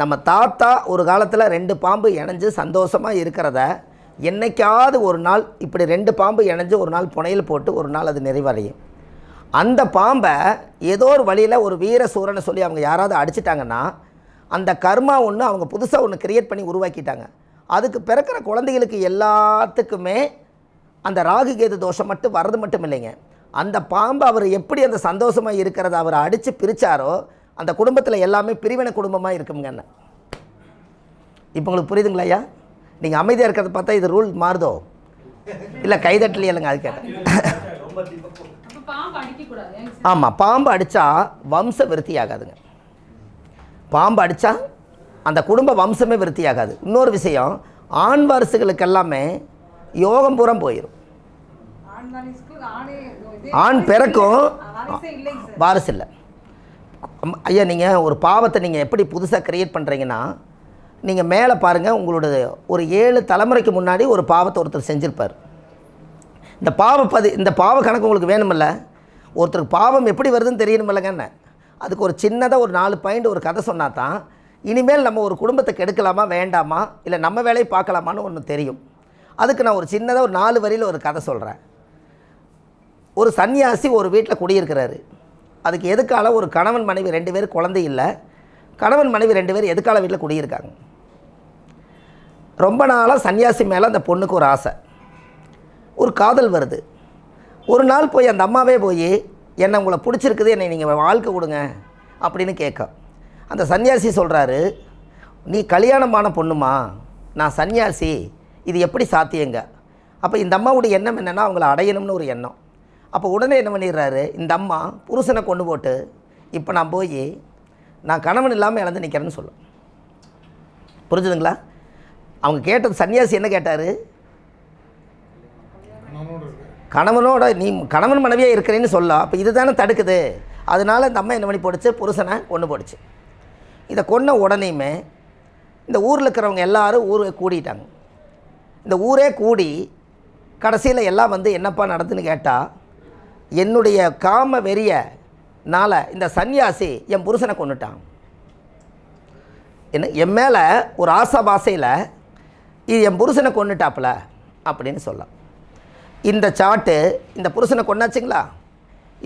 நம்ம தாத்தா ஒரு காலத்தில் ரெண்டு பாம்பு இணைஞ்சு சந்தோஷமாக இருக்கிறத என்னைக்காவது ஒரு நாள் இப்படி ரெண்டு பாம்பு இணைஞ்சு ஒரு நாள் புனையில் போட்டு ஒரு நாள் அது நிறைவடையும். அந்த பாம்பை ஏதோ ஒரு வழியில் ஒரு வீர சூரனை சொல்லி அவங்க யாராவது அடிச்சிட்டாங்கன்னா அந்த கர்மா ஒன்று அவங்க புதுசாக ஒன்று கிரியேட் பண்ணி உருவாக்கிட்டாங்க. அதுக்கு பிறக்கிற குழந்தைகளுக்கு எல்லாத்துக்குமே அந்த ராகு கேது தோஷம் மட்டும் வர்றது மட்டும் இல்லைங்க. அந்த பாம்பு அவர் எப்படி அந்த சந்தோஷமாக இருக்கிறத அவர் அடித்து பிரித்தாரோ அந்த குடும்பத்தில் எல்லாமே பிரிவினை குடும்பமாக இருக்குங்க அண்ணன் இப்போ உங்களுக்கு புரியுதுங்களா ஐயா? நீங்கள் அமைதியாக இருக்கிறத பார்த்தா இது ரூல் மாறுதோ? இல்லை கைதட்டலையே இல்லைங்க அது கேட்டேன். ஆமாம் பாம்பு அடித்தா வம்ச விருத்தி ஆகாதுங்க. பாம்பு அடித்தா அந்த குடும்ப வம்சமே விருத்தி ஆகாது. இன்னொரு விஷயம் ஆண் வாரிசுகளுக்கு எல்லாமே யோகம் பூரம் போயிடும் ஆண் பிறக்கும் வாரிசே இல்லை. ஐயா நீங்கள் ஒரு பாவத்தை நீங்கள் எப்படி புதுசாக க்ரியேட் பண்ணுறீங்கன்னா நீங்கள் மேலே பாருங்கள் உங்களோட ஒரு ஏழு தலைமுறைக்கு முன்னாடி ஒரு பாவத்தை ஒருத்தர் செஞ்சுருப்பார். இந்த பாவ பதி இந்த பாவ கணக்கு உங்களுக்கு வேணுமில்ல? ஒருத்தருக்கு பாவம் எப்படி வருதுன்னு தெரியணுமில்லங்க அதுக்கு ஒரு சின்னதாக ஒரு நாலு பாயிண்ட் ஒரு கதை சொன்னா தான் இனிமேல் நம்ம ஒரு குடும்பத்தை கெடுக்கலாமா வேண்டாமா இல்லை நம்ம வேலையை பார்க்கலாமான்னு ஒன்று தெரியும். அதுக்கு நான் ஒரு சின்னதாக ஒரு நாலு வரியில் ஒரு கதை சொல்கிறேன் ஒரு சன்னியாசி ஒரு வீட்டில் குடியிருக்கிறாரு. அதுக்கு எதுக்கால ஒரு கணவன் மனைவி ரெண்டு பேர் குழந்தை இல்லை கணவன் மனைவி ரெண்டு பேர் எதுக்கால வீட்டில் குடியிருக்காங்க? ரொம்ப நாளாக சன்னியாசி மேலே அந்த பொண்ணுக்கு ஒரு ஆசை. ஒரு காதல் வருது. ஒரு நாள் போய் அந்த அம்மாவே போய் என்னை உங்களை பிடிச்சிருக்குது? என்னை நீங்கள் வாழ்க்கை கொடுங்க அப்படின்னு கேட்க. அந்த சன்னியாசி சொல்கிறாரு நீ கல்யாணமான பொண்ணுமா? நான் சன்னியாசி இது எப்படி சாத்தியங்க? அப்போ இந்த அம்மாவுடைய எண்ணம் என்னென்னா அவங்கள அடையணும்னு ஒரு எண்ணம். அப்போ உடனே என்ன பண்ணிடுறாரு? இந்த அம்மா புருஷனை கொண்டு போட்டு இப்போ நான் போய் நான் கணவன் இல்லாமல் இழந்து நிற்கிறேன்னு சொல்லும் புரிஞ்சுதுங்களா? அவங்க கேட்டது சன்னியாசி என்ன கேட்டார்? கணவனோட நீ கணவன் மனைவியாக இருக்கிறேன்னு சொல்ல. அப்போ இதுதானே தடுக்குது. அதனால இந்த அம்மா என்ன பண்ணி போடுச்சு? புருஷனை கொண்டு போடுச்சு. இதை கொன்ன உடனேயுமே இந்த ஊரில் இருக்கிறவங்க எல்லாரும் ஊரை கூடிட்டாங்க. இந்த ஊரே கூடி கடைசியில் எல்லாம் வந்து என்னப்பா நடந்துன்னு கேட்டால் என்னுடைய காம வெறியனால் இந்த சன்னியாசி என் புருஷனை கொண்டுட்டான் என்ன என் மேலே ஒரு ஆசா பாசையில் இது என் புருஷனை கொண்டுட்டாப்புல அப்படின்னு சொல்லலாம் இந்த சாட்டு இந்த புருஷனை கொண்டாச்சுங்களா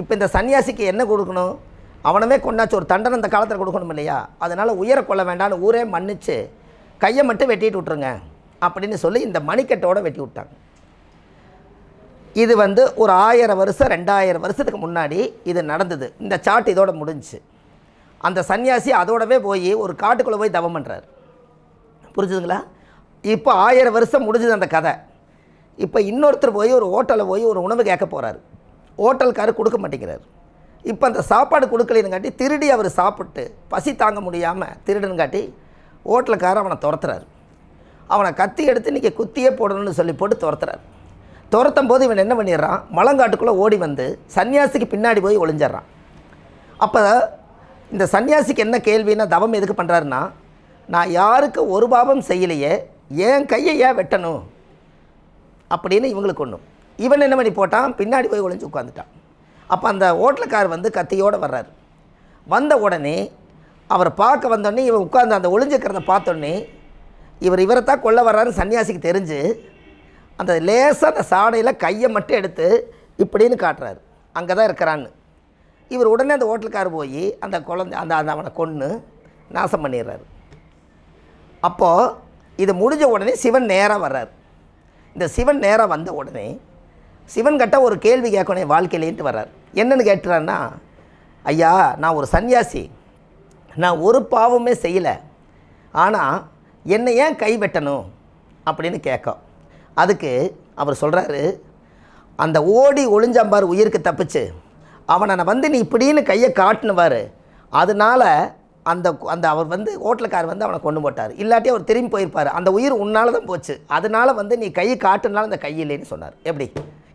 இப்போ இந்த சன்னியாசிக்கு என்ன கொடுக்கணும்? அவனமே கொண்டாச்சு ஒரு தண்டனை இந்த காலத்தில் கொடுக்கணும் இல்லையா? அதனால் உயர கொள்ள வேண்டான்னு ஊரே மன்னிச்சு கையை மட்டும் வெட்டிட்டு விட்ருங்க அப்படின்னு சொல்லி இந்த மணிக்கட்டோடு வெட்டி விட்டாங்க. இது வந்து ஒரு ஆயிரம் வருஷம் ரெண்டாயிரம் வருஷத்துக்கு முன்னாடி இது நடந்தது. இந்த சாட் இதோட முடிஞ்சுச்சு அந்த சன்னியாசி அதோடவே போய் ஒரு காட்டுக்குள்ளே போய் தவம் பண்ணுறாரு புரிஞ்சுதுங்களா? இப்போ ஆயிரம் வருஷம் முடிஞ்சது அந்த கதை. இப்போ இன்னொருத்தர் போய் ஒரு ஹோட்டலில் போய் ஒரு உணவு கேட்க போகிறாரு ஹோட்டல்காரர் கொடுக்க மாட்டேங்கிறார். இப்போ அந்த சாப்பாடு கொடுக்கலனுங்காட்டி திருடி அவர் சாப்பிட்டு பசி தாங்க முடியாமல் திருடுனுங்காட்டி ஹோட்டலுக்காரர் அவனை துரத்துறாரு. அவனை கத்தி எடுத்து இன்றைக்கி குத்தியே போடணும்னு சொல்லி போட்டு துரத்துறாரு. துரத்தும் போது இவன் என்ன பண்ணிடுறான்? மலங்காட்டுக்குள்ளே ஓடி வந்து சன்னியாசிக்கு பின்னாடி போய் ஒளிஞ்சிட்றான். அப்போ இந்த சன்னியாசிக்கு என்ன கேள்வின்னா தவம் எதுக்கு பண்ணுறாருன்னா நான் யாருக்கு ஒரு பாவம் செய்யலையே என் கையை ஏன் வெட்டணும்? அப்படின்னு இவங்களுக்கு ஒன்றும் இவன் என்ன பண்ணி போட்டான்? பின்னாடி போய் ஒளிஞ்சு உட்காந்துட்டான் அப்போ அந்த ஓட்டலுக்கார் வந்து கத்தியோடு வர்றாரு. வந்த உடனே அவரை பார்க்க வந்தோடனே இவன் உட்காந்து அந்த ஒளிஞ்சுக்கிறத பார்த்தோன்னே இவர் இவரை தான் கொல்ல வர்றாருன்னு சன்னியாசிக்கு தெரிஞ்சு அந்த லேசாக அந்த சாடையில் கையை மட்டும் எடுத்து இப்படின்னு காட்டுறாரு. அங்கே தான் இருக்கிறான்னு. இவர் உடனே அந்த ஹோட்டலுக்கார் போய் அந்த குழந்தை அந்த அந்த அவனை கொன்று நாசம் பண்ணிடுறாரு. அப்போது இது முடிஞ்ச உடனே சிவன் நேராக வர்றார். இந்த சிவன் நேராக வந்த உடனே சிவன் கிட்ட ஒரு கேள்வி கேட்கணும் என் வாழ்க்கையிலேன்ட்டு வர்றார். என்னென்னு கேட்டுறான்னா ஐயா நான் ஒரு சன்னியாசி. நான் ஒரு பாவமே செய்யலை. ஆனால் என்னை ஏன் கை வெட்டணும் அப்படின்னு கேட்கும். அதுக்கு அவர் சொல்கிறாரு அந்த ஓடி ஒளிஞ்சாம்பார் உயிருக்கு தப்பிச்சு அவனை வந்து நீ இப்படின்னு கையை காட்டினுவார். அதனால அந்த அந்த அவர் வந்து ஹோட்டலுக்கார் வந்து அவனை கொண்டு போட்டார். இல்லாட்டி அவர் திரும்பி போயிருப்பார். அந்த உயிர் உன்னால தான் போச்சு. அதனால வந்து நீ கை காட்டுனால அந்த கை இல்லைன்னு சொன்னார். எப்படி?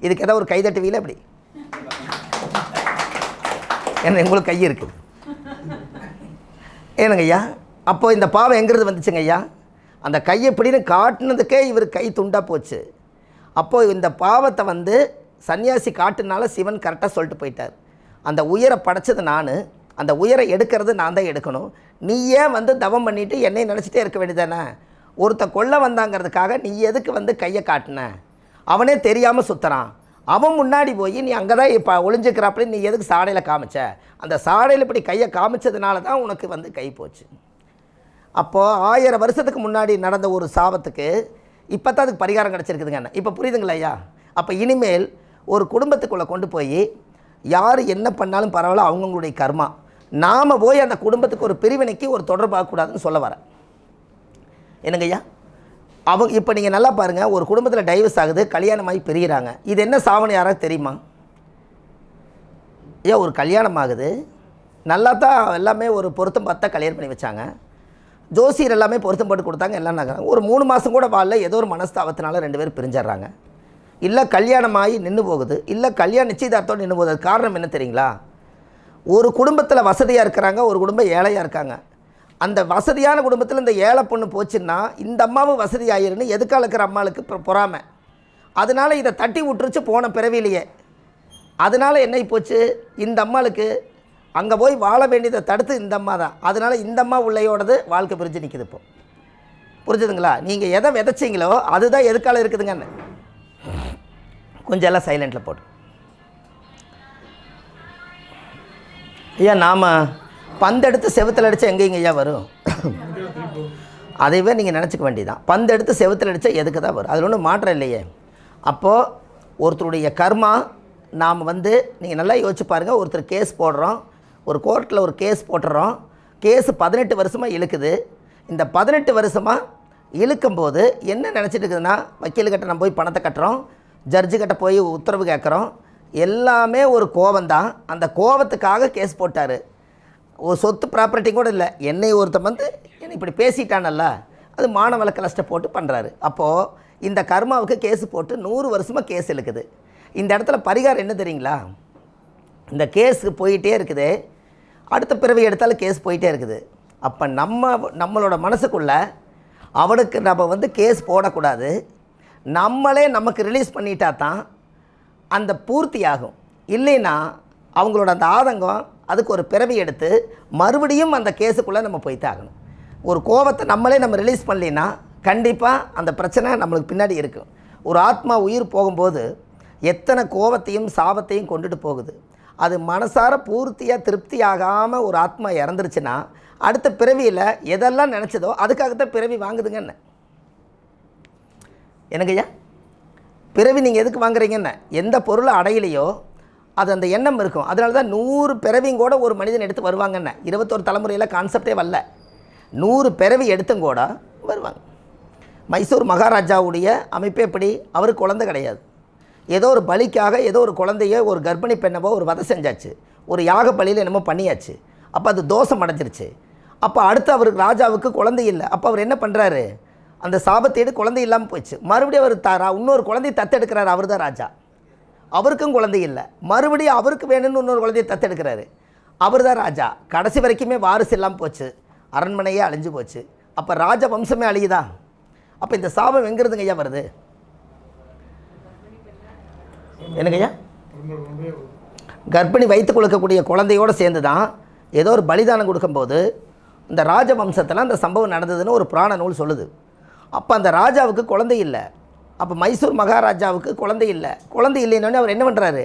இதுக்கு ஏதாவது ஒரு கைதட்டுவீல எப்படி? என்ன எங்களுக்கு கை இருக்குது ஏனுங்க ஐயா? அப்போ இந்த பாவம் எங்கிறது வந்துச்சுங்க ஐயா? அந்த கையை இப்படின்னு காட்டினதுக்கே இவர் கை துண்டாக போச்சு. அப்போது இந்த பாவத்தை வந்து சன்னியாசி காட்டுனால சிவன் கரெக்டாக சொல்லிட்டு போயிட்டார். அந்த உயரை படைச்சது நான் அந்த உயரை எடுக்கிறது நான் தான் எடுக்கணும். நீ ஏன் வந்து தவம் பண்ணிவிட்டு என்னை நினச்சிட்டே இருக்க வேண்டியதானே ஒருத்த கொல்ல வந்தாங்கிறதுக்காக நீ எதுக்கு வந்து கையை காட்டின? அவனே தெரியாமல் சுற்றுறான் அவன் முன்னாடி போய் நீ அங்கே தான் இப்போ ஒளிஞ்சுக்கிறாப்படி நீ எதுக்கு சாடையில் காமிச்ச? அந்த சாடையில் இப்படி கையை காமிச்சதுனால தான் உனக்கு வந்து கை போச்சு. அப்போது ஆயிரம் வருஷத்துக்கு முன்னாடி நடந்த ஒரு சாபத்துக்கு இப்போ தான் அதுக்கு பரிகாரம் கிடச்சிருக்குதுங்க இப்போ புரியுதுங்களா ஐயா? அப்போ இனிமேல் ஒரு குடும்பத்துக்குள்ளே கொண்டு போய் யார் என்ன பண்ணாலும் பரவாயில்ல அவங்கவுங்களுடைய கர்மா. நாம் போய் அந்த குடும்பத்துக்கு ஒரு பிரிவினைக்கு ஒரு தொடர்பாகக்கூடாதுன்னு சொல்ல வரேன். என்னங்க ஐயா? அவங்க இப்போ நீங்கள் நல்லா பாருங்கள் ஒரு குடும்பத்தில் டைவர்ஸ் ஆகுது கல்யாணமாகி பிரிகிறாங்க இது என்ன சாவணி யாராவது தெரியுமா? ஐயா ஒரு கல்யாணம் ஆகுது. நல்லா தான் எல்லாமே ஒரு பொருத்தம் பார்த்தா கல்யாணம் பண்ணி வச்சாங்க. ஜோசியர் எல்லாமே பொருத்தம் போட்டு கொடுத்தாங்க எல்லாம் நகரம் ஒரு மூணு மாதம் கூட வாழல ஏதோ ஒரு மனஸ்தாபத்தினால ரெண்டு பேரும் பிரிஞ்சிடுறாங்க. இல்லை கல்யாணமாகி நின்று போகுது இல்லை கல்யாணம் நிச்சயதார்த்தம் நின்று போகுது. காரணம் என்ன தெரியுங்களா? ஒரு குடும்பத்தில் வசதியாக இருக்கிறாங்க ஒரு குடும்பம் ஏழையாக இருக்காங்க. அந்த வசதியான குடும்பத்தில் இந்த ஏழை பொண்ணு போச்சுன்னா இந்த அம்மாவும் வசதி ஆயிருன்னு எதுக்காக இருக்கிற அம்மாளுக்கு பொறாமை? அதனால இதை தட்டி விட்டுருச்சு போன பிறவிலேயே. அதனால் என்ன போச்சு? இந்த அம்மாளுக்கு அங்கே போய் வாழ வேண்டியதை தடுத்து இந்த அம்மா தான். அதனால் இந்த அம்மா உள்ளையோடது வாழ்க்கை பிரிஞ்சு நிற்கிது இப்போ. புரிஞ்சுதுங்களா? நீங்கள் எதை விதைச்சிங்களோ அதுதான் எதுக்கால இருக்குதுங்கன்னு. கொஞ்சம் எல்லாம் சைலண்டில் போட்டு ஐயா நாம் பந்தெடுத்து செவுத்தில் அடித்தா எங்கேங்க ஐயா வரும்? அதைவே நீங்கள் நினச்சிக்க வேண்டியதான் பந்து எடுத்து செவுத்தில் அடித்தா எதுக்கு தான் வரும்? அதில் ஒன்றும் மாற்றம் இல்லையே. அப்போது ஒருத்தருடைய கர்மா நாம் வந்து நீங்கள் நல்லா யோசிச்சு பாருங்கள் ஒருத்தர் கேஸ் போடுறோம். ஒரு கோர்ட்டில் ஒரு கேஸ் போட்டுறோம். கேஸு பதினெட்டு வருஷமாக இழுக்குது. இந்த பதினெட்டு வருஷமாக இழுக்கும்போது என்ன நினச்சிட்டு இருக்குதுன்னா வக்கீல்கிட்ட நம்ம போய் பணத்தை கட்டுறோம். ஜட்ஜுக்கிட்ட போய் உத்தரவு கேட்குறோம். எல்லாமே ஒரு கோபந்தான் அந்த கோவத்துக்காக கேஸ் போட்டார். ஒரு சொத்து ப்ராப்பர்ட்டி கூட இல்லை. என்னை ஒருத்தன் வந்து என்னை இப்படி பேசிட்டானல்ல. அது மான வழக்கு கலஸ்ட்டை போட்டு பண்ணுறாரு அப்போது இந்த கர்மாவுக்கு கேஸ் போட்டு நூறு வருஷமாக கேஸ் இழுக்குது. இந்த இடத்துல பரிகாரம் என்ன தெரியுங்களா? இந்த கேஸுக்கு போயிட்டே இருக்குது. அடுத்த பிறவி எடுத்தாலும் கேஸ் போயிட்டே இருக்குது. அப்போ நம்ம நம்மளோட மனசுக்குள்ளே அவனுக்கு நம்ம வந்து கேஸ் போடக்கூடாது. நம்மளே நமக்கு ரிலீஸ் பண்ணிட்டா தான் அந்த பூர்த்தி ஆகும் இல்லைன்னா அவங்களோட அந்த ஆதங்கம் அதுக்கு ஒரு பிறவி எடுத்து மறுபடியும் அந்த கேஸுக்குள்ளே நம்ம போய்த்தான் ஆகணும். ஒரு கோவத்தை நம்மளே நம்ம ரிலீஸ் பண்ணலைன்னா கண்டிப்பாக அந்த பிரச்சனை நம்மளுக்கு பின்னாடி இருக்கும். ஒரு ஆத்மா உயிர் போகும்போது எத்தனை கோவத்தையும் சாபத்தையும் கொண்டுட்டு போகுது. அது மனசார பூர்த்தியாக திருப்தி ஆகாமல் ஒரு ஆத்மா இறந்துருச்சுன்னா அடுத்த பிறவியில் எதெல்லாம் நினச்சதோ அதுக்காகத்தான் பிறவி வாங்குதுங்கன்னு. எனங்கய்யா பிறவி நீங்கள் எதுக்கு வாங்குறீங்கன்னு? எந்த பொருளை அடையிலையோ அது அந்த எண்ணம் இருக்கும். அதனால தான் நூறு பிறவியும் கூட ஒரு மனிதன் எடுத்து வருவாங்கன்னு. இருபத்தோரு தலைமுறையில் கான்செப்டே வரல. நூறு பிறவி எடுத்தும் கூட வருவாங்க. மைசூர் மகாராஜாவுடைய அமைப்பு எப்படி? அவருக்கு குழந்தை கிடையாது. ஏதோ ஒரு பலிக்காக ஏதோ ஒரு குழந்தைய ஒரு கர்ப்பிணி பெண்ணவோ ஒரு வதை செஞ்சாச்சு. ஒரு யாக பலியில் என்னமோ பண்ணியாச்சு. அப்போ அது தோஷம் அடைஞ்சிருச்சு. அப்போ அடுத்து அவருக்கு ராஜாவுக்கு குழந்தை இல்லை. அப்போ அவர் என்ன பண்ணுறாரு அந்த சாபத்தேடு குழந்தை இல்லாமல் போச்சு மறுபடியும் அவர் தாரா இன்னொரு குழந்தையை தத்தெடுக்கிறார். அவர் தான் ராஜா. அவருக்கும் குழந்தை இல்லை. மறுபடியும் அவருக்கு வேணும்னு இன்னொரு குழந்தையை தத்தெடுக்கிறாரு. அவர் தான் ராஜா. கடைசி வரைக்குமே வாரிசு இல்லாமல் போச்சு. அரண்மனையே அழிஞ்சு போச்சு. அப்போ ராஜ வம்சமே அழியுதா? அப்போ இந்த சாபம் எங்கிறதுங்க ஐயா வருது? என்னங்கய்யா? கர்ப்பிணி வைத்து கொடுக்கக்கூடிய குழந்தையோடு சேர்ந்து தான் ஏதோ ஒரு பலிதானம் கொடுக்கும்போது இந்த ராஜ வம்சத்தில் அந்த சம்பவம் நடந்ததுன்னு ஒரு புராண நூல் சொல்லுது. அப்போ அந்த ராஜாவுக்கு குழந்தை இல்லை. அப்போ மைசூர் மகாராஜாவுக்கு குழந்தை இல்லை. குழந்தை இல்லைன்னு அவர் என்ன பண்ணுறாரு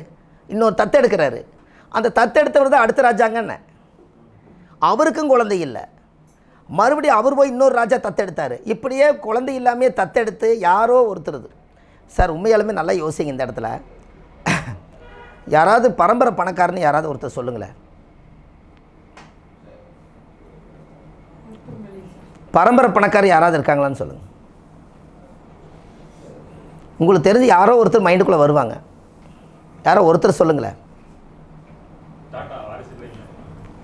இன்னொரு தத்தெடுக்கிறாரு அந்த தத்தெடுத்தவர் தான் அடுத்த ராஜாங்கன்னு அவருக்கும் குழந்தை இல்லை. மறுபடியும் அவர் போய் இன்னொரு ராஜா தத்தெடுத்தார் இப்படியே குழந்தை இல்லாமே தத்தெடுத்து யாரோ ஒருத்தருது. சார் உண்மையாலுமே நல்லா யோசிங்க இந்த இடத்துல. யாராவது பரம்பரை பணக்காரன்னு யாராவது ஒருத்தர் சொல்லுங்களேன். பரம்பரை பணக்காரர் யாராவது இருக்காங்களான்னு சொல்லுங்கள் உங்களுக்கு தெரிஞ்சு யாரோ ஒருத்தர் மைண்டுக்குள்ளே வருவாங்க. யாரோ ஒருத்தர் சொல்லுங்களேன்.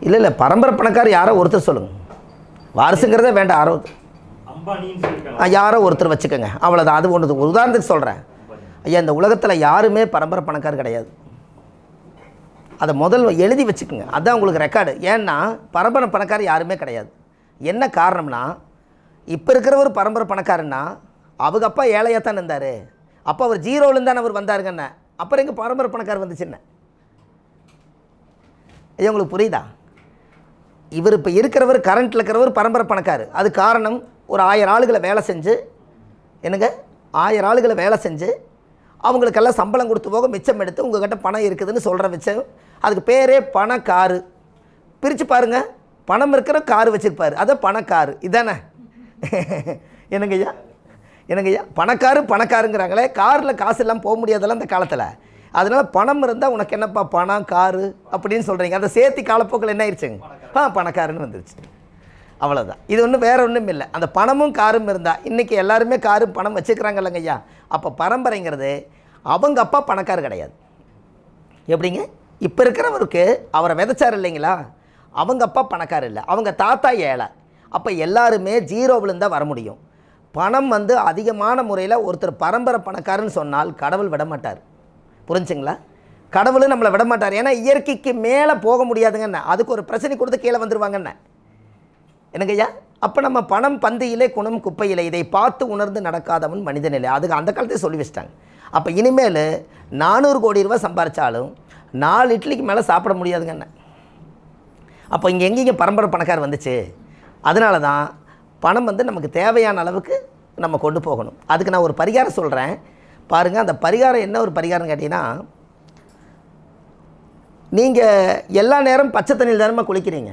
இல்லை இல்லை பரம்பரை பணக்காரர் யாரோ ஒருத்தர் சொல்லுங்கள் வாரிசுங்கிறதே வேண்டாம் யாரோ யாரோ ஒருத்தர் வச்சுக்கோங்க. அவ்வளோதான் அது ஒன்று உதாரணத்துக்கு சொல்கிறேன் ஐயா இந்த உலகத்தில் யாருமே பரம்பரை பணக்காரர் கிடையாது. அதை முதல் எழுதி வச்சுக்கோங்க. அதுதான் உங்களுக்கு ரெக்கார்டு ஏன்னா பரம்பரை பணக்காரர் யாருமே கிடையாது. என்ன காரணம்னா இப்போ இருக்கிறவர் பரம்பரை பணக்காரன்னா அவங்க அப்பா ஏழையாக தான் இருந்தார். அப்போ அவர் ஜீரோலேருந்து தானே அவர் வந்தாருங்கண்ணே அப்புறம் எங்கள் பரம்பரை பணக்காரர் வந்துச்சுன்னு. இது உங்களுக்கு புரியுதா? இவர் இப்போ இருக்கிறவர் கரண்ட்டில் இருக்கிறவர் பரம்பரை பணக்கார். அது காரணம் ஒரு ஆயிரம் ஆளுகளை வேலை செஞ்சு என்னங்க? ஆயிரம் ஆளுகளை வேலை செஞ்சு அவங்களுக்கெல்லாம் சம்பளம் கொடுத்து போக மிச்சம் எடுத்து உங்கள்கிட்ட பணம் இருக்குதுன்னு சொல்கிற மிச்சம் அதுக்கு பேரே பணக்காரு. பிரித்து பாருங்க பணம் இருக்கிற காரு வச்சுருப்பாரு. அதான் பணக்காரு. இதானே? என்னங்கய்யா? என்னங்கய்யா? பணக்காரு பணக்காருங்கிறாங்களே. காரில் காசு இல்லாமல் போக முடியாதெல்லாம் அந்த காலத்தில். அதனால் பணம் இருந்தால் உனக்கு என்னப்பா பணம் காரு அப்படின்னு சொல்கிறீங்க அதை சேர்த்து காலப்போக்கில் என்ன ஆயிடுச்சுங்க ஆ பணக்காருன்னு வந்துருச்சு. அவ்வளோதான் இது ஒன்றும் வேற ஒன்றும் இல்லை. அந்த பணமும் காரும் இருந்தால் இன்றைக்கி எல்லாருமே காரும் பணம் வச்சுக்கிறாங்க இல்லைங்க ஐயா அப்போ பரம்பரைங்கிறது அவங்க அப்பா பணக்காரு கிடையாது. எப்படிங்க? இப்போ இருக்கிறவருக்கு அவரை விதைச்சார் இல்லைங்களா? அவங்க அப்பா பணக்கார் இல்லை. அவங்க தாத்தா ஏழை. அப்போ எல்லாருமே ஜீரோவிலேருந்து தான் வர முடியும். பணம் வந்து அதிகமான முறையில் ஒருத்தர் பரம்பரை பணக்காரன்னு சொன்னால் கடவுள் விட மாட்டார். புரிஞ்சுங்களா? கடவுளும் நம்மளை விட மாட்டார். ஏன்னா இயற்கைக்கு மேலே போக முடியாதுங்கண்ணே. அதுக்கு ஒரு பிரச்சனை கொடுத்து கீழே வந்துருவாங்கண்ணே. என்னங்கய்யா அப்போ நம்ம பணம் பந்தியிலே குணம் குப்பையிலே இதை பார்த்து உணர்ந்து நடக்காதவன் மனிதனில்லை அதுக்கு அந்த காலத்தையே சொல்லி வச்சிட்டாங்க. அப்போ இனிமேல் நானூறு கோடி ரூபாய் சம்பாரித்தாலும் நாலு இட்லிக்கு மேலே சாப்பிட முடியாதுங்க என்ன அப்போ இங்கே எங்கேங்க பரம்பரை பணக்கார் வந்துச்சு? அதனால தான் பணம் வந்து நமக்கு தேவையான அளவுக்கு நம்ம கொண்டு போகணும். அதுக்கு நான் ஒரு பரிகாரம் சொல்கிறேன் பாருங்கள் அந்த பரிகாரம் என்ன ஒரு பரிகாரம் கேட்டிங்கன்னா நீங்கள் எல்லா நேரம் பச்சை தண்ணியில் தானே குளிக்கிறீங்க?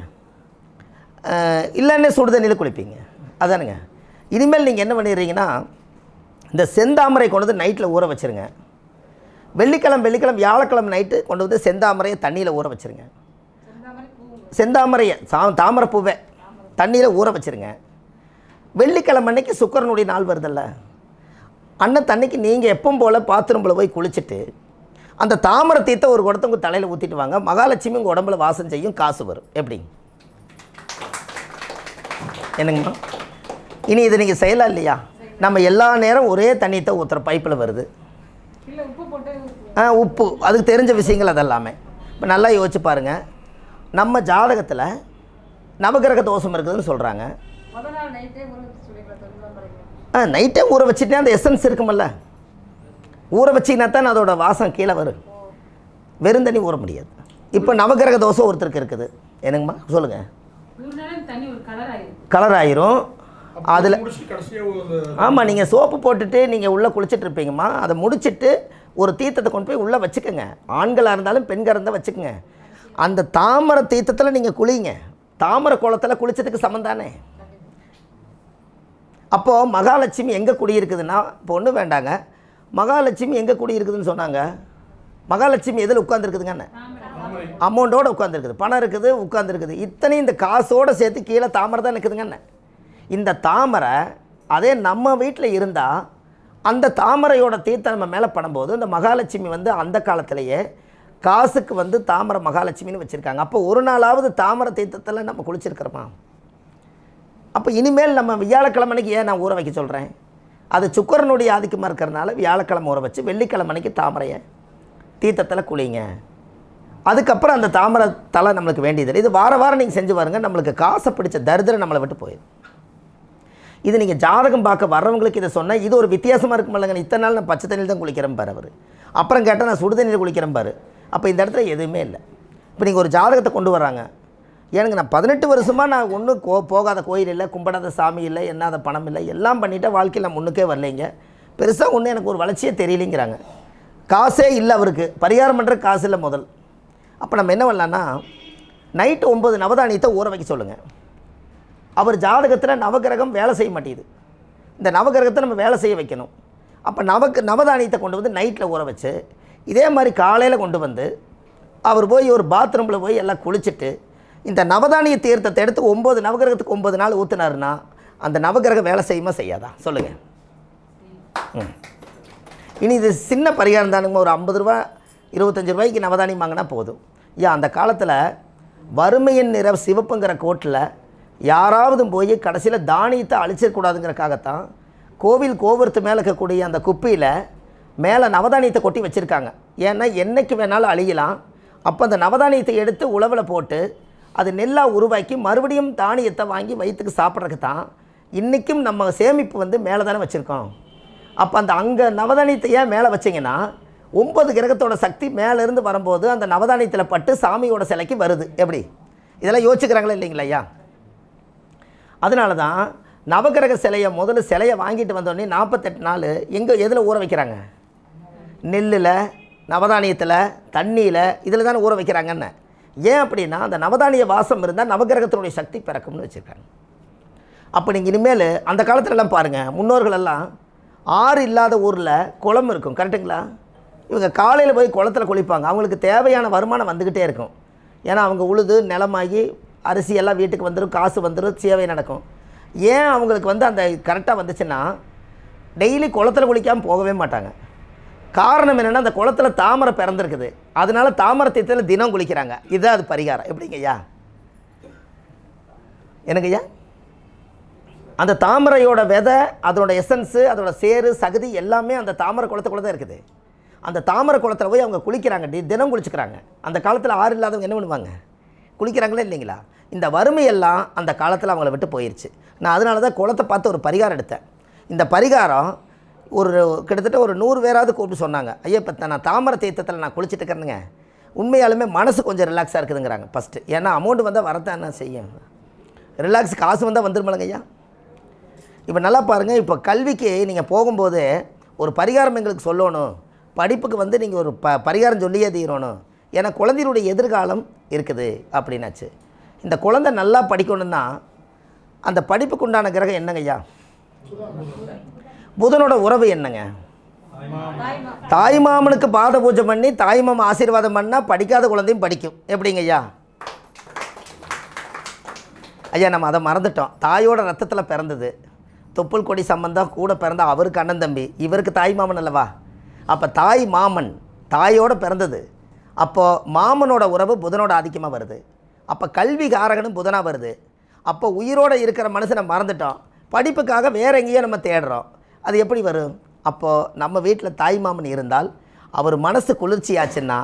இல்லைன்னே சுடு தண்ணியில் குளிப்பீங்க. அதானுங்க. இனிமேல் நீங்கள் என்ன பண்ணிடுறீங்கன்னா இந்த செந்தாமரை கொண்டு வந்து நைட்டில் ஊற வச்சுருங்க. வெள்ளிக்கிழமை வெள்ளிக்கிழமை வியாழக்கிழமை நைட்டு கொண்டு வந்து செந்தாமரையை தண்ணியில் ஊற வச்சுருங்க. செந்தாமரையை சா தாமரை பூவை தண்ணியில் ஊற வச்சுருங்க. வெள்ளிக்கிழமை அன்னைக்கு சுக்கரனுடைய நாள் வருதில்ல. அண்ணன் தண்ணிக்கு நீங்கள் எப்பவும் போல் பாத்ரூமில் போய் குளிச்சுட்டு அந்த தாமரை தீர்த்த ஒரு குடத்தை உங்கள் தலையில் ஊற்றிட்டு வாங்க. மகாலட்சுமி உங்கள் உடம்புல வாசம் செய்யும் காசு வரும். எப்படி? என்னங்கம்மா? இனி இதை நீங்கள் செய்யலாம் இல்லையா? நம்ம எல்லா நேரம் ஒரே தண்ணியத்தை ஊற்றுற பைப்பில் வருது. ஆ உப்பு. அதுக்கு தெரிஞ்ச விஷயங்கள் அதெல்லாமே. இப்போ நல்லா யோசிச்சு பாருங்கள் நம்ம ஜாதகத்தில் நவகிரக தோஷம் இருக்குதுன்னு சொல்கிறாங்க ஆ நைட்டே ஊற வச்சுட்டே அந்த எசன்ஸ் இருக்குமல்ல? ஊற வச்சிங்கன்னா தான் அதோட வாசம் கீழே வரும். வெறும் தண்ணி ஊற முடியாது. இப்போ நவகிரக தோசை ஒருத்தருக்கு இருக்குது. என்னங்கம்மா? சொல்லுங்கள் கலர் ஆயிரும். அதில் ஆமாம் நீங்கள் சோப்பு போட்டுட்டு நீங்கள் உள்ளே குளிச்சிட்டு இருப்பீங்கம்மா. அதை முடிச்சிட்டு ஒரு தீர்த்தத்தை கொண்டு போய் உள்ளே வச்சுக்கோங்க. ஆண்களாக இருந்தாலும் பெண்களாக இருந்தால் வச்சுக்கோங்க. அந்த தாமரை தீர்த்தத்தில் நீங்கள் குளிங்க. தாமரை குளத்தில் குளிச்சதுக்கு சமம் தானே? அப்போது மகாலட்சுமி எங்கே குடியிருக்குதுன்னா இப்போ ஒன்றும் வேண்டாங்க. மகாலட்சுமி எங்கே குடியிருக்குதுன்னு சொன்னாங்க. மகாலட்சுமி எதில் உட்காந்துருக்குதுங்கண்ணே அமௌண்ட்டோடு உட்காந்துருக்குது பணம் இருக்குது உட்காந்துருக்குது இத்தனையும் இந்த காசோடு சேர்த்து கீழே தாமரை தான் நிற்குதுங்கண்ணே இந்த தாமரை அதே நம்ம வீட்டில் இருந்தால் அந்த தாமரையோட தீர்த்தம் நம்ம மேலே பண்ணும்போது இந்த மகாலட்சுமி வந்து அந்த காலத்திலேயே காசுக்கு வந்து தாமரை மகாலட்சுமின்னு வச்சுருக்காங்க. அப்போ ஒரு நாளாவது தாமரை தீர்த்தத்தில் நம்ம குளிச்சிருக்கிறோமா? அப்போ இனிமேல் நம்ம வியாழக்கிழமைக்கு ஏன் நான் ஊற வைக்க சொல்கிறேன் அது சுக்கரனுடைய ஆதிக்கமாக இருக்கிறனால வியாழக்கிழமை ஊற வச்சு வெள்ளிக்கிழமைக்கு தாமரையை தீர்த்தத்தில் குளிங்க. அதுக்கப்புறம் அந்த தாமரை தலை நம்மளுக்கு வேண்டியதில்லை. இது வார வாரம் நீங்கள் செஞ்சு பாருங்கள் நம்மளுக்கு காசை பிடிச்ச தரித்திரம் நம்மளை விட்டு போயிடும். இது நீங்கள் ஜாதகம் பார்க்க வர்றவங்களுக்கு இதை சொன்னால் இது ஒரு வித்தியாசமாக இருக்குமில்லங்க இத்தனை நாள் நான் பச்சை தண்ணியில் தான் குளிக்கிறேன் பாரு அவர். அப்புறம் கேட்டால் நான் சுடு தண்ணியில் குளிக்கிறேன் பாரு. அப்போ இந்த இடத்துல எதுவுமே இல்லை. இப்போ நீங்கள் ஒரு ஜாதகத்தை கொண்டு வராங்க எனக்கு நான் பதினெட்டு வருஷமாக நான் ஒன்றும் கோ போகாத கோயில் இல்லை கும்பிடாத சாமி இல்லை என்னாத பணம் இல்லை எல்லாம் பண்ணிவிட்டு வாழ்க்கையில் நான் முன்னுக்கே வரலைங்க. பெருசாக ஒன்றும் எனக்கு ஒரு வளர்ச்சியே தெரியலைங்கிறாங்க. காசே இல்லை அவருக்கு. பரிகாரம் பண்ணுற காசு இல்லை முதல். அப்போ நம்ம என்ன பண்ணலான்னா நைட்டு ஒம்பது நவதானியத்தை ஊற வைக்க சொல்லுங்கள் அவர் ஜாதகத்தில் நவகிரகம் வேலை செய்ய மாட்டேங்குது. இந்த நவகிரகத்தை நம்ம வேலை செய்ய வைக்கணும். அப்போ நவக்கு நவதானியத்தை கொண்டு வந்து நைட்டில் ஊற வச்சு இதே மாதிரி காலையில் கொண்டு வந்து அவர் போய் ஒரு பாத்ரூமில் போய் எல்லாம் குளிச்சுட்டு இந்த நவதானிய தீர்த்தத்தை எடுத்து ஒம்பது நவகிரகத்துக்கு ஒம்பது நாள் ஊற்றுனாருன்னா அந்த நவகிரகம் வேலை செய்யுமா செய்யாதா? சொல்லுங்கள் ம். இனி இது சின்ன பரிகாரம் தானுங்க. ஒரு ஐம்பது ரூபா இருபத்தஞ்சி ரூபாய்க்கு நவதானியம் வாங்கினா போதும். ஐயா அந்த காலத்தில் வறுமையின் நிற சிவப்புங்கிற கோட்டில் யாராவது போய் கடைசியில் தானியத்தை அழிச்சிடக்கூடாதுங்கிறக்காகத்தான் கோவில் கோபுரத்து மேலே இருக்கக்கூடிய அந்த குப்பியில் மேலே நவதானியத்தை கொட்டி வச்சுருக்காங்க. ஏன்னா என்றைக்கு வேணாலும் அழியலாம். அப்போ அந்த நவதானியத்தை எடுத்து உழவில் போட்டு அது நெல்லாக உருவாக்கி மறுபடியும் தானியத்தை வாங்கி வயிற்றுக்கு சாப்பிட்றதுக்கு தான் இன்றைக்கும் நம்ம சேமிப்பு வந்து மேலே தானே வச்சுருக்கோம். அப்போ அந்த அங்கே நவதானியத்தை ஏன் மேலே வச்சிங்கன்னா ஒம்பது கிரகத்தோட சக்தி மேலேருந்து வரும்போது அந்த நவதானியத்தில் பட்டு சாமியோட சிலைக்கு வருது. எப்படி? இதெல்லாம் யோசிக்கிறாங்களே இல்லைங்களா ஐயா? அதனால தான் நவகிரக சிலையை முதல்ல சிலையை வாங்கிட்டு வந்தோடனே நாற்பத்தெட்டு நாள் எங்கே எதில் ஊற வைக்கிறாங்க? நெல்லில் நவதானியத்தில் தண்ணியில் இதில் தானே ஊற வைக்கிறாங்கன்னு. ஏன் அப்படின்னா அந்த நவதானிய வாசம் இருந்தால் நவகிரகத்தினுடைய சக்தி பிறக்கும்னு வச்சுருக்காங்க. அப்போ நீங்கள் இனிமேல் அந்த காலத்துலலாம் பாருங்கள் முன்னோர்களெல்லாம் ஆறு இல்லாத ஊரில் குளம் இருக்கும் கரெக்டுங்களா இவங்க காலையில் போய் குளத்துல குளிப்பாங்க அவங்களுக்கு தேவையான வருமானம் வந்துக்கிட்டே இருக்கும். ஏன்னா அவங்க உழுது நிலமாகி அரிசி எல்லாம் வீட்டுக்கு வந்துடும் காசு வந்துடும் சேவை நடக்கும். ஏன் அவங்களுக்கு வந்து அந்த கரெக்டாக வந்துச்சுன்னா டெய்லி குளத்துல குளிக்காமல் போகவே மாட்டாங்க. காரணம் என்னென்னா அந்த குளத்துல தாமரை பிறந்திருக்குது. அதனால தாமரை தீர்த்தத்தில் தினம் குளிக்கிறாங்க. இதுதான் அது பரிகாரம். எப்படிங்க ஐயா? எனக்கு ஐயா? அந்த தாமரையோட விதை அதோட எசன்ஸு அதோட சேரு சகுதி எல்லாமே அந்த தாமரை குளத்துக்குள்ளே தான் இருக்குது. அந்த தாமரை குளத்தில் போய் அவங்க குளிக்கிறாங்க. டி தினம் குளிச்சுக்கிறாங்க. அந்த காலத்தில் ஆறு இல்லாதவங்க என்ன பண்ணுவாங்க? குளிக்கிறாங்களே இல்லைங்களா? இந்த வறுமையெல்லாம் அந்த காலத்தில் அவங்கள விட்டு போயிடுச்சு நான் அதனால தான் குளத்தை பார்த்து ஒரு பரிகாரம் எடுத்தேன். இந்த பரிகாரம் ஒரு கிட்டத்தட்ட ஒரு நூறு பேராவது கூப்பிட்டு சொன்னாங்க. ஐயா இப்போ நான் தாமரை தீர்த்தத்தில் நான் குளிச்சுட்டு இருக்கிறேனுங்க. உண்மையாலுமே மனசு கொஞ்சம் ரிலாக்ஸாக இருக்குதுங்கிறாங்க ஃபஸ்ட்டு ஏன்னா அமௌண்ட் வந்தால் வரத்தான் என்ன செய்யும்? ரிலாக்ஸ் காசு வந்தால் வந்துருமில்லங்க ஐயா? இப்போ நல்லா பாருங்கள் இப்போ கல்விக்கு நீங்கள் போகும்போது ஒரு பரிகாரம் எங்களுக்கு சொல்லணும். படிப்புக்கு வந்து நீங்கள் ஒரு ப பரிகாரம் சொல்லியே தீரணும். ஏன்னா குழந்தையினுடைய எதிர்காலம் இருக்குது அப்படின்னாச்சு. இந்த குழந்தை நல்லா படிக்கணும்னா அந்த படிப்புக்கு உண்டான கிரகம் என்னங்க ஐயா? புதனோட உறவு என்னங்க? தாய்மாமனுக்கு பாத பூஜை பண்ணி தாய்மாமன் ஆசீர்வாதம் பண்ணால் படிக்காத குழந்தையும் படிக்கும். எப்படிங்க ஐயா? ஐயா நம்ம அதை மறந்துட்டோம். தாயோட ரத்தத்தில் பிறந்தது. தொப்புள் கொடி சம்பந்தம் கூட பிறந்த அவருக்கு அண்ணன் தம்பி. இவருக்கு தாய் மாமன் அல்லவா? அப்போ தாய் மாமன் தாயோட பிறந்தது. அப்போது மாமனோட உறவு புதனோட ஆதிக்கமாக வருது. அப்போ கல்வி காரகனும் புதனாக வருது. அப்போ உயிரோடு இருக்கிற மனுஷனை மறந்துட்டோம். படிப்புக்காக வேற எங்கேயோ நம்ம தேடுறோம். அது எப்படி வரும்? அப்போது நம்ம வீட்டில் தாய் மாமன் இருந்தால் அவர் மனசு குளிர்ச்சியாச்சுன்னா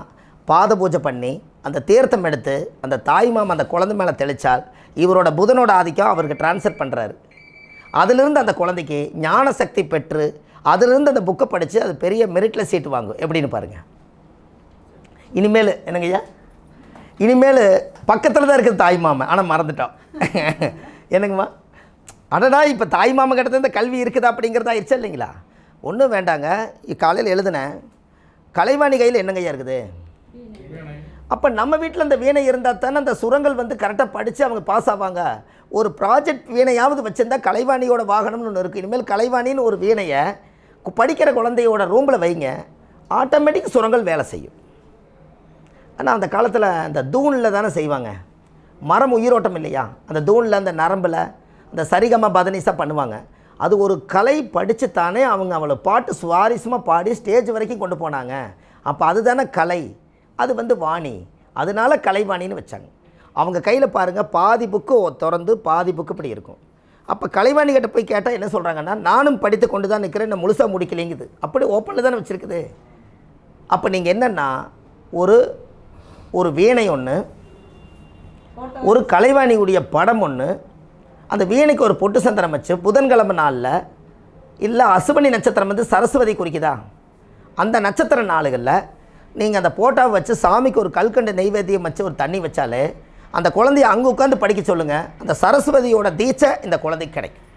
பாத பூஜை பண்ணி அந்த தீர்த்தம் எடுத்து அந்த தாய் மாமன் அந்த குழந்தை மேலே தெளித்தால் இவரோட புதனோட ஆதிக்கம் அவருக்கு ட்ரான்ஸ்ஃபர் பண்ணுறாரு அதிலிருந்து அந்த குழந்தைக்கு ஞான சக்தி பெற்று அதிலிருந்து அந்த புக்கை படித்து அது பெரிய மெரிட்டில் சீட்டு வாங்கும். எப்படின்னு பாருங்கள் இனிமேல் என்னங்கய்யா இனிமேல் பக்கத்தில் தான் இருக்குது தாய் மாமன். ஆனால் மறந்துட்டோம் என்னங்கம்மா அடடா இப்போ தாய் மாமன் கிட்ட இந்த கல்வி இருக்குதா அப்படிங்கிறதா ஆயிடுச்சா இல்லைங்களா? ஒன்றும் வேண்டாங்க. காலையில் எழுதுனேன். கலைவாணி கையில் என்னங்கய்யா இருக்குது? அப்போ நம்ம வீட்டில் அந்த வீணை இருந்தால் தானே அந்த சுரங்கள் வந்து கரெக்டாக படித்து அவங்க பாஸ் ஆவாங்க. ஒரு ப்ராஜெக்ட் வீணையாவது வச்சுருந்தா கலைவாணியோட வாகனம்னு ஒன்று இருக்குது இனிமேல் கலைவாணின்னு ஒரு வீணையை படிக்கிற குழந்தையோட ரூமில் வைங்க. ஆட்டோமேட்டிக் சுரங்கள் வேலை செய்யும். ஆனால் அந்த காலத்தில் அந்த தூணில் தானே செய்வாங்க. மரம் உயிரோட்டம் இல்லையா? அந்த தூணில் அந்த நரம்பில் அந்த சரிகம பதனிஸாக பண்ணுவாங்க. அது ஒரு கலை படித்து தானே அவங்க அவளை பாட்டு சுவாரஸ்யமாக பாடி ஸ்டேஜ் வரைக்கும் கொண்டு போனாங்க. அப்போ அதுதானே கலை. அது வந்து வாணி. அதனால கலைவாணின்னு வச்சாங்க. அவங்க கையில் பாருங்கள் பாதி புக்கு திறந்து பாதி புக்கு இப்படி இருக்கும். அப்போ கலைவாணி கிட்ட போய் கேட்டால் என்ன சொல்கிறாங்கன்னா நானும் படித்து கொண்டு தான் நிற்கிறேன் என்ன முழுசாக முடிக்கலைங்குது. அப்படி ஓப்பனில் தானே வச்சுருக்குது. அப்போ நீங்கள் என்னென்னா ஒரு ஒரு வீணை ஒன்று ஒரு கலைவாணியுடைய படம் ஒன்று அந்த வீணைக்கு ஒரு பொட்டு சந்திரம் வச்சு புதன்கிழமை நாளில் இல்லை அசுவனி நட்சத்திரம் வந்து சரஸ்வதி குறிக்குதா? அந்த நட்சத்திர நாளுகளில் நீங்கள் அந்த போட்டோவை வச்சு சாமிக்கு ஒரு கல்கண்டு நெய்வேத்தியம் வச்சு ஒரு தண்ணி வச்சாலே அந்த குழந்தைய அங்கே உட்காந்து படிக்க சொல்லுங்கள் அந்த சரஸ்வதியோட தீட்சை இந்த குழந்தைக்கு கிடைக்கும்.